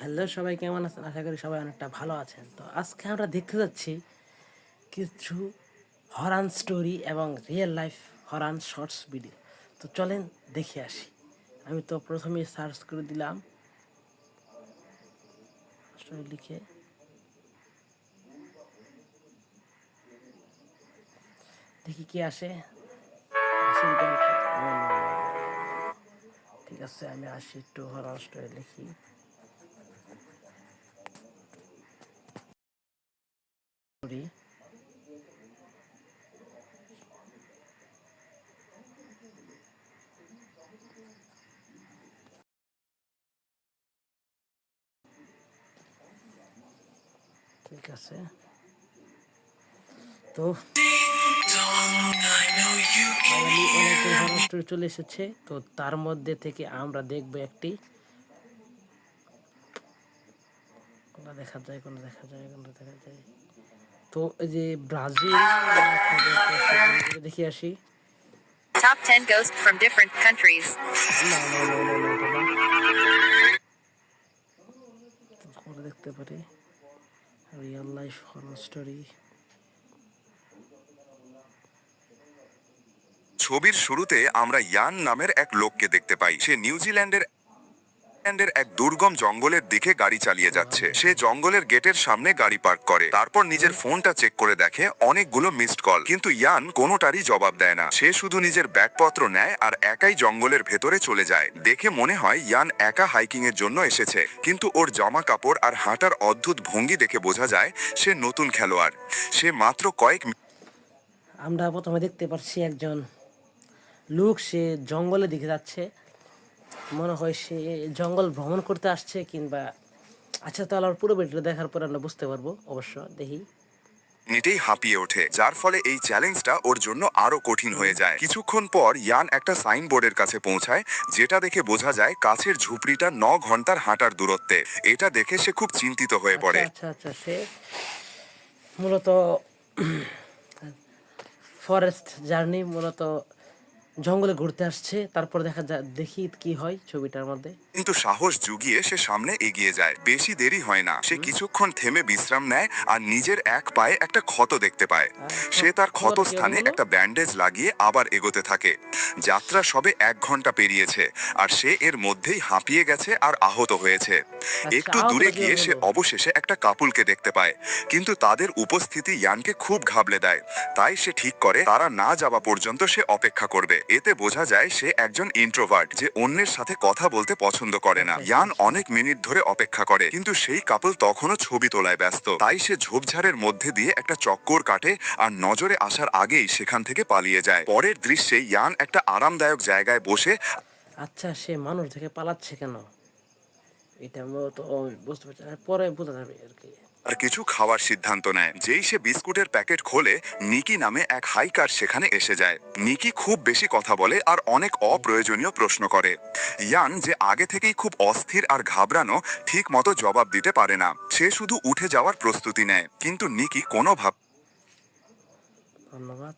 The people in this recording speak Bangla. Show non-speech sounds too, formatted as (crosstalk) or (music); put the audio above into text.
হ্যালো, সবাই কেমন আছেন? আশা করি সবাই অনেকটা ভালো আছেন। তো আজকে আমরা দেখতে যাচ্ছি কিছু হরান স্টোরি এবং real life horror shorts video. তো চলেন দেখে আসি। আমি তো প্রথমে সার্চ করে দিলাম। লিখে। দেখি কি আসে। ঠিক আছে, আমি আসি একটু হরান স্টোরি লিখি। করি। ঠিক আছে। তো চলে এসেছে, তো তার মধ্যে থেকে আমরা দেখব একটি। কোনটা দেখা যায় কোনটা দেখা যায় কোনটা দেখা যায়। তো এই যে ব্রাজিল দেখি আসি। Top 10 ghosts from different countries. দেখতে পারি। রিয়েল লাইফ হরর স্টোরি ছবির শুরুতে আমরা ইয়ান নামের এক লোককে দেখতে পাই। সে নিউজিল্যান্ডের নিউজিল্যান্ডের এক দুর্গম জঙ্গলের দিকে গাড়ি চালিয়ে যাচ্ছে। সে জঙ্গলের গেটের সামনে গাড়ি পার্ক করে। তারপর নিজের ফোনটা চেক করে দেখে অনেকগুলো মিসড কল কিন্তু ইয়ান কোনোটারই জবাব দেয় না। সে শুধু নিজের ব্যাগপত্র নেয় আর একাই জঙ্গলের ভেতরে চলে যায়। দেখে মনে হয় ইয়ান একা হাইকিং এর জন্য এসেছে। কিন্তু ওর জামা কাপড় আর হাঁটার অদ্ভুত ভঙ্গি দেখে বোঝা যায় সে নতুন খেলোয়াড়। সে মাত্র কয়েক আমরা প্রথমে দেখতে পাচ্ছি একজন। লোক সে জঙ্গলের দিকে যাচ্ছে। মনে হয় সে জঙ্গল ভ্রমণ করতে আসছে কিংবা আচ্ছা তাহলে আর পুরো ভিডিও দেখার পর আমরা বুঝতে পারব। অবশ্য দেখি। মিনিটেই হাঁপিয়ে ওঠে যার ফলে এই চ্যালেঞ্জটা ওর জন্য আরও কঠিন হয়ে যায়। কিছুক্ষণ পর ইয়ান একটা সাইনবোর্ডের কাছে পৌঁছায় যেটা দেখে বোঝা যায় কাছের ঝুপড়িটা ন ঘণ্টার হাঁটার দূরত্বে। এটা দেখে সে খুব চিন্তিত হয়ে পড়ে। আচ্ছা আচ্ছা সে মূলত (clears throat) ফরেস্ট জার্নি মূলত জঙ্গলে ঘুরতে আসছে তারপর দেখা যায় দেখি কি হয় ছবিটার মধ্যে। কিন্তু সাহস জুগিয়ে সে সামনে এগিয়ে যায়। বেশি দেরি হয় না। সে কিছুক্ষণ থেমে বিশ্রাম নেয় আর নিজের এক পায়ে একটা ক্ষত দেখতে পায়। সে তার ক্ষত স্থানে একটা ব্যান্ডেজ লাগিয়ে আবার এগোতে থাকে। যাত্রা সবে এক ঘণ্টা পেরিয়েছে আর সে এর মধ্যেই হাঁপিয়ে গেছে আর আহত হয়েছে। একটু দূরে গিয়ে সে অবশেষে একটা কাপুলকে দেখতে পায়। কিন্তু তাদের উপস্থিতি ইয়ানকে খুব ঘাবলে দেয়। তাই সে ঠিক করে তারা না যাওয়া পর্যন্ত সে অপেক্ষা করবে। এতে বোঝা যায় সে একজন ইন্ট্রোভার্ট যে অন্যের সাথে কথা বলতে পছন্দ করে না। ইয়ান অনেক মিনিট ধরে অপেক্ষা করে কিন্তু সেই কাপল তখনও ছবি তোলায় ব্যস্ত। তাই সে ঝোপঝাড়ের মধ্যে দিয়ে একটা চক্কর কাটে আর নজরে আসার আগেই সেখান থেকে পালিয়ে যায়। পরের দৃশ্যে ইয়ান একটা আরামদায়ক জায়গায় বসে আচ্ছা সে মানুষ থেকে পালাচ্ছে কেন? এটা মূলত বুঝতে পারছি পরে বোঝা যাবে আর কি। আর কিছু খাওয়ার সিদ্ধান্ত নেয়। যেই সে বিস্কুটের প্যাকেট খোলে, নিকি নামে এক হাইকার সেখানে এসে যায়। নিকি খুব বেশি কথা বলে আর অনেক অপ্রয়োজনীয় প্রশ্ন করে। ইয়ান যে আগে থেকেই খুব অস্থির আর ঘাবড়ানো ঠিক মতো জবাব দিতে পারে না। সে শুধু উঠে যাওয়ার প্রস্তুতি নেয়। কিন্তু নিকি কোনো ভাব ধন্যবাদ।